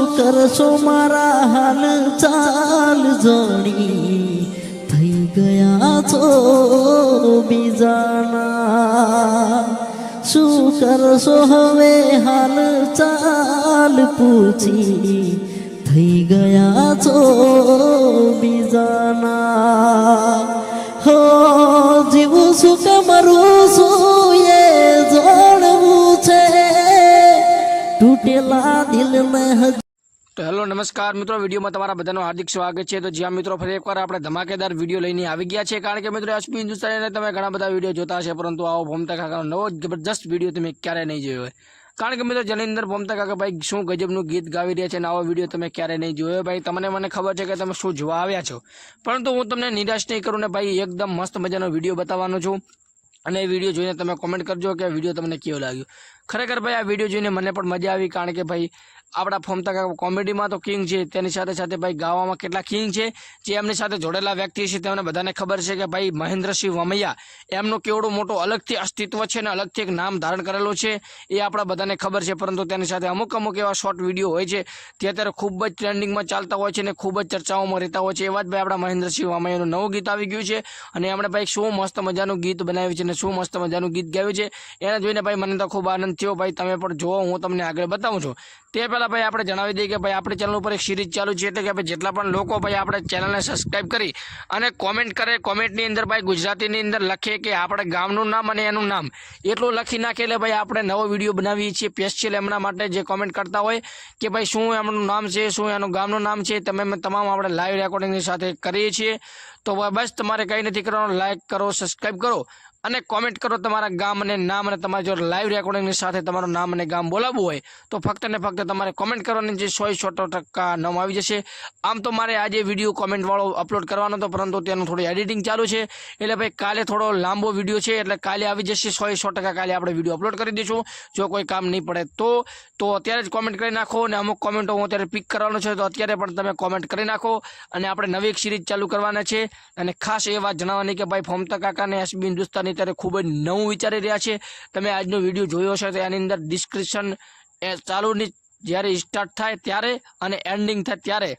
કરશો મારા હાલ ચાલ જોડી. થઈ ગયા છો બીજાના. શું કરશો હવે હાલ ચાલ પૂછી. થઈ ગયા છો બીજાના. હો, જીવું શું કમરું મરું શું એ જાણવું છે. તૂટેલા તો હેલો નમસ્કાર. મિત્રો, વિડીયોમાં તમારા બધાનું હાર્દિક સ્વાગત છે. તો જ્યાં મિત્રો ફરી એકવાર આપણે ધમાકેદાર વીડિયો લઈને આવી ગયા છે કારણ કે મિત્રો એસપી હિન્દુસ્તાનીને તમે ઘણા બધા વીડિયો જોતા હશે, પરંતુ આવો ભોમતા કાકાનો નવો જબરજસ્ત વીડિયો તમે ક્યારેય નહીં જોયો હોય. કારણ કે મિત્રો, જેની અંદર ભોમતા કાકા ભાઈ શું ગજબનું ગીત ગાવી રહ્યા છે અને આવો વીડિયો તમે ક્યારેય નહીં જોયો ભાઈ, તમને મને ખબર છે કે તમે શું જોવા આવ્યા છો. પરંતુ હું તમને નિરાશ નહીં કરું ને ભાઈ, એકદમ મસ્ત મજાનો વીડિયો બતાવવાનો છું. અને એ વીડિયો જોઈને તમે કોમેન્ટ કરજો કે વીડિયો તમને કેવો લાગ્યો. ખરેખર ભાઈ, આ વીડિયો જોઈને મને પણ મજા આવી, કારણ કે ભાઈ આપણા ફોમતા કોમેડીમાં તો કિંગ છે. તેની સાથે સાથે ભાઈ ગાવામાં કેટલા કિંગ છે જે એમની સાથે જોડેલા વ્યક્તિ છે તેમને બધાને ખબર છે કે ભાઈ મહેન્દ્રસિંહ વમૈયા એમનું કેવડું મોટું અલગથી અસ્તિત્વ છે અને અલગથી એક નામ ધારણ કરેલું છે એ આપણા બધાને ખબર છે. પરંતુ તેની સાથે અમુક અમુક એવા શોર્ટ વીડિયો હોય છે તે અત્યારે ખૂબ જ ટ્રેન્ડિંગમાં ચાલતા હોય છે અને ખૂબ જ ચર્ચાઓમાં રહેતા હોય છે. એવા જ ભાઈ આપણા મહેન્દ્રસિંહ વમૈયાનું નવું ગીત આવી ગયું છે અને એમણે ભાઈ શું મસ્ત મજાનું ગીત બનાવ્યું છે અને શું મસ્ત મજાનું ગીત ગાયું છે. એને જોઈને ભાઈ મને તો ખૂબ આનંદ થયો. ભાઈ તમે પણ જુઓ, હું તમને આગળ બતાવું છું. તે પહેલાં ભાઈ આપણે જણાવી દઈએ કે ભાઈ આપણી ચેનલ ઉપર એક સિરીઝ ચાલુ છે એટલે કે ભાઈ જેટલા પણ લોકો ભાઈ આપણે ચેનલને સબસ્ક્રાઈબ કરી અને કોમેન્ટ કરે કોમેન્ટની અંદર ભાઈ ગુજરાતીની અંદર લખે કે આપણે ગામનું નામ અને એનું નામ. એટલું લખી નાખે એટલે ભાઈ આપણે નવો વીડિયો બનાવીએ છીએ સ્પેશિયલ એમના માટે જે કોમેન્ટ કરતા હોય કે ભાઈ શું એમનું નામ છે, શું એનું ગામનું નામ છે, તમે તમામ આપણે લાઈવ રેકોર્ડિંગની સાથે કરીએ છીએ. તો બસ તમારે કંઈ નથી કરવાનું લાઈક કરો સબસ્ક્રાઈબ કરો અને કોમેન્ટ કરો તમારા ગામ અને નામ અને તમારે જો લાઈવ રેકોર્ડિંગની સાથે તમારું નામ અને ગામ બોલાવવું હોય, તો ફક્ત ને ફક્ત તમારે કોમેન્ટ કરવાની જે સો સો ટકા નામ આવી જશે. આમ તો મારે આજે વીડિયો કોમેન્ટવાળો અપલોડ કરવાનો હતો, પરંતુ તેનું થોડું એડિટિંગ ચાલુ છે. એટલે ભાઈ, કાલે થોડો લાંબો વીડિયો છે, એટલે કાલે આવી જશે સો સો ટકા, કાલે આપણે વીડિયો અપલોડ કરી દઈશું. જો કોઈ કામ નહીં પડે તો તો અત્યારે જ કોમેન્ટ કરી નાખો અને અમુક કોમેન્ટો હું અત્યારે પિક કરવાનો છે, તો અત્યારે પણ તમે કોમેન્ટ કરી નાખો. અને આપણે નવી એક સિરીઝ ચાલુ કરવાના છે. અને ખાસ એ વાત જણાવવાની કે ભાઈ, ફોમતા કાકાને એસબી હિન્દુસ્તાની અત્યારે ખૂબ જ નવું વિચારી રહ્યા છે. તમે આજનો વીડિયો જોયો છે તો એની અંદર ડિસ્ક્રિપ્શન ચાલુની જ્યારે સ્ટાર્ટ થાય ત્યારે અને એન્ડિંગ થાય ત્યારે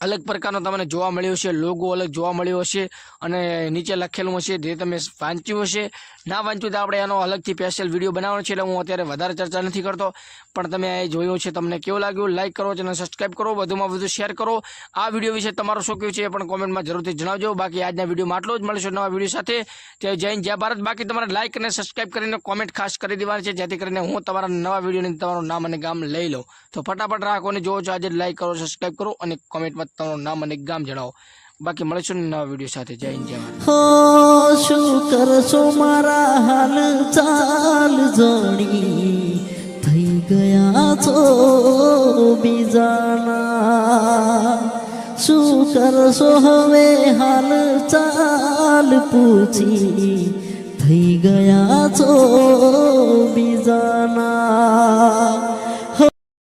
અલગ પ્રકારનો તમને જોવા મળ્યો છે લોગો અલગ જોવા મળ્યો હશે અને નીચે લખેલું હશે, જે તમે વાંચ્યું હશે. ના વાંચ્યું તો આપણે એનો અલગથી સ્પેશિયલ વીડિયો બનાવવાનો છે એટલે હું અત્યારે વધારે ચર્ચા નથી કરતો. પણ તમે એ જોયો છે, તમને કેવું લાગ્યું લાઇક કરો, ચેનલ સબસ્ક્રાઈબ કરો, વધુમાં વધુ શેર કરો. આ વીડિયો વિશે તમારું શું કહ્યું છે એ પણ કોમેન્ટમાં જરૂરથી જણાવજો. બાકી આજના વિડીયોમાં આટલો જ. મળીશું નવા વીડિયો સાથે. જય જૈન જય ભારત. બાકી તમારે લાઇક અને સબસ્ક્રાઈબ કરીને કોમેન્ટ ખાસ કરી દેવાની છે, જેથી કરીને હું તમારા નવા વિડીયોની તમારું નામ અને ગામ લઈ લઉં. તો ફટાફટ રાખો અને જોવો છો, આજે લાઇક કરો સબસ્ક્રાઈબ કરો અને કોમેન્ટમાં તમારું નામ અને ગામ જણાવો. બાકી મળીશું નવા વીડિયો સાથે. જય હિન્દ, જય ભારત. હો શું કરશો મારા હાલ ચાલ જાણી? થઈ ગયા છો બીજાના. શું કરશો હવે હાલ ચાલ પૂછી? થઈ ગયા છો બીજાના